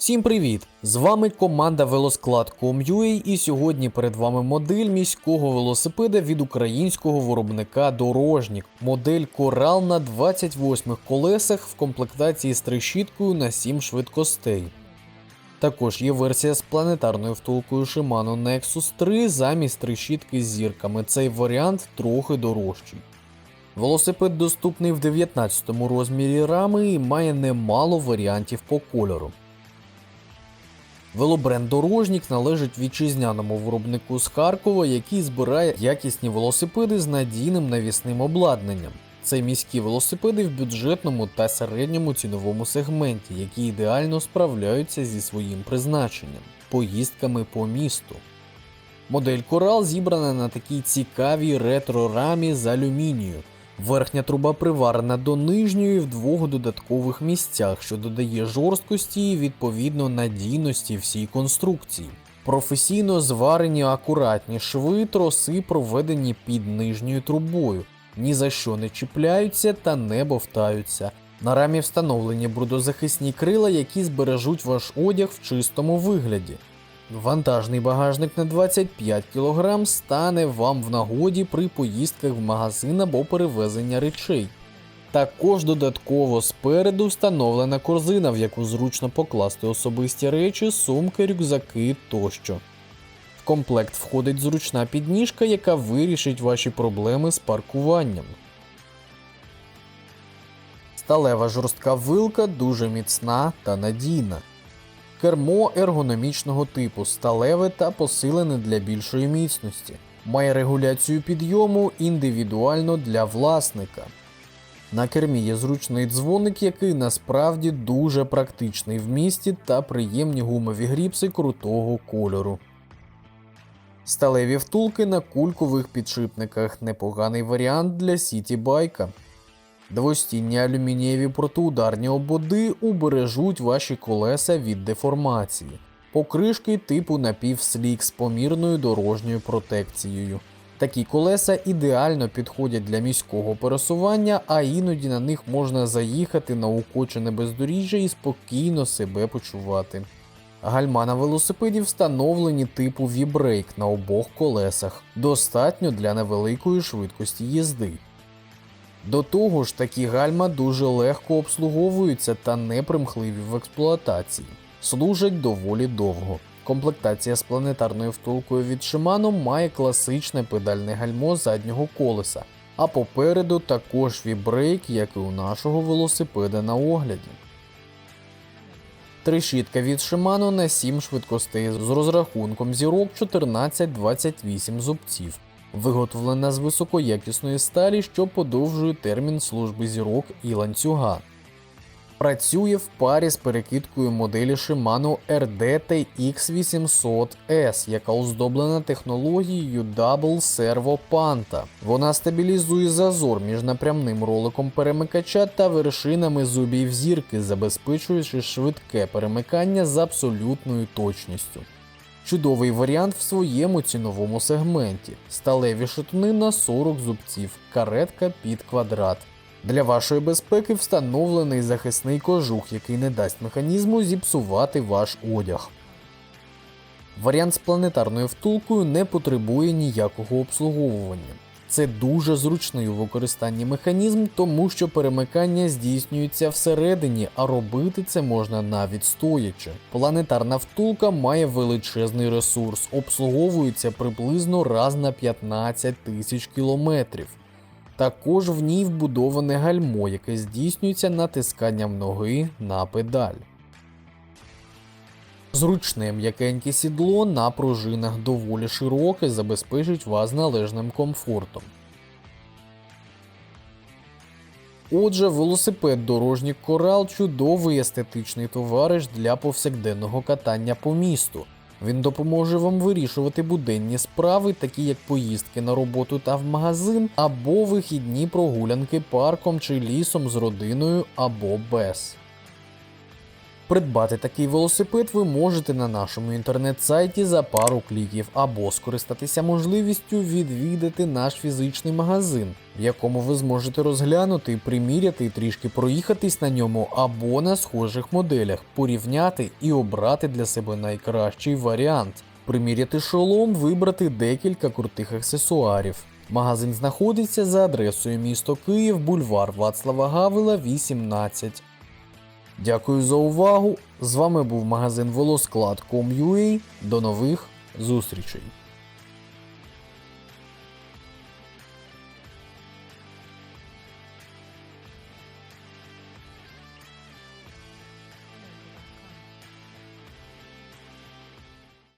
Всім привіт! З вами команда Велосклад.com.ua і сьогодні перед вами модель міського велосипеда від українського виробника Дорожнік. Модель Корал на 28 колесах в комплектації з трещіткою на 7 швидкостей. Також є версія з планетарною втулкою Shimano Nexus 3 замість трещітки з зірками. Цей варіант трохи дорожчий. Велосипед доступний в 19 розмірі рами і має немало варіантів по кольору. Велобренд Дорожнік належить вітчизняному виробнику з Харкова, який збирає якісні велосипеди з надійним навісним обладнанням. Це міські велосипеди в бюджетному та середньому ціновому сегменті, які ідеально справляються зі своїм призначенням поїздками по місту. Модель Корал зібрана на такій цікавій ретро-рамі з алюмінію. Верхня труба приварена до нижньої в двох додаткових місцях, що додає жорсткості і відповідно надійності всій конструкції. Професійно зварені акуратні шви, троси проведені під нижньою трубою, ні за що не чіпляються та не бовтаються. На рамі встановлені брудозахисні крила, які збережуть ваш одяг в чистому вигляді. Вантажний багажник на 25 кг стане вам в нагоді при поїздках в магазин або перевезення речей. Також додатково спереду встановлена корзина, в яку зручно покласти особисті речі, сумки, рюкзаки тощо. В комплект входить зручна підніжка, яка вирішить ваші проблеми з паркуванням. Сталева жорстка вилка дуже міцна та надійна. Кермо ергономічного типу, сталеве та посилене для більшої міцності. Має регуляцію підйому індивідуально для власника. На кермі є зручний дзвоник, який насправді дуже практичний в місті та приємні гумові гріпси крутого кольору. Сталеві втулки на кулькових підшипниках непоганий варіант для сіті-байка. Двостінні алюмінієві протиударні ободи убережуть ваші колеса від деформації. Покришки типу напівслік з помірною дорожньою протекцією. Такі колеса ідеально підходять для міського пересування, а іноді на них можна заїхати на укочене бездоріжжя і спокійно себе почувати. Гальма на велосипеді встановлені типу V-Brake на обох колесах, достатньо для невеликої швидкості їзди. До того ж, такі гальма дуже легко обслуговуються та непримхливі в експлуатації, служать доволі довго. Комплектація з планетарною втулкою від Shimano має класичне педальне гальмо заднього колеса, а попереду також вібрейк, як і у нашого велосипеда на огляді. Тришітка від Shimano на 7 швидкостей з розрахунком зірок 14-28 зубців виготовлена з високоякісної сталі, що подовжує термін служби зірок і ланцюга. Працює в парі з перекидкою моделі Shimano RD TX800S, яка оздоблена технологією Double Servo Panta. Вона стабілізує зазор між напрямним роликом перемикача та вершинами зубів зірки, забезпечуючи швидке перемикання з абсолютною точністю. Чудовий варіант в своєму ціновому сегменті. Сталеві шатуни на 40 зубців, каретка під квадрат. Для вашої безпеки встановлений захисний кожух, який не дасть механізму зіпсувати ваш одяг. Варіант з планетарною втулкою не потребує ніякого обслуговування. Це дуже зручний у використанні механізм, тому що перемикання здійснюється всередині, а робити це можна навіть стоячи. Планетарна втулка має величезний ресурс, обслуговується приблизно раз на 15 тисяч кілометрів. Також в ній вбудоване гальмо, яке здійснюється натисканням ноги на педаль. Зручне м'якеньке сідло на пружинах доволі широке забезпечить вас належним комфортом. Отже, велосипед дорожній корал чудовий естетичний товариш для повсякденного катання по місту. Він допоможе вам вирішувати буденні справи, такі як поїздки на роботу та в магазин, або вихідні прогулянки парком чи лісом з родиною або без. Придбати такий велосипед ви можете на нашому інтернет-сайті за пару кліків або скористатися можливістю відвідати наш фізичний магазин, в якому ви зможете розглянути, приміряти і трішки проїхатись на ньому або на схожих моделях, порівняти і обрати для себе найкращий варіант. Приміряти шолом, вибрати декілька крутих аксесуарів. Магазин знаходиться за адресою місто Київ, бульвар Вацлава Гавела, 18. Дякую за увагу. З вами був магазин Волосклад.com.ua. До нових зустрічей.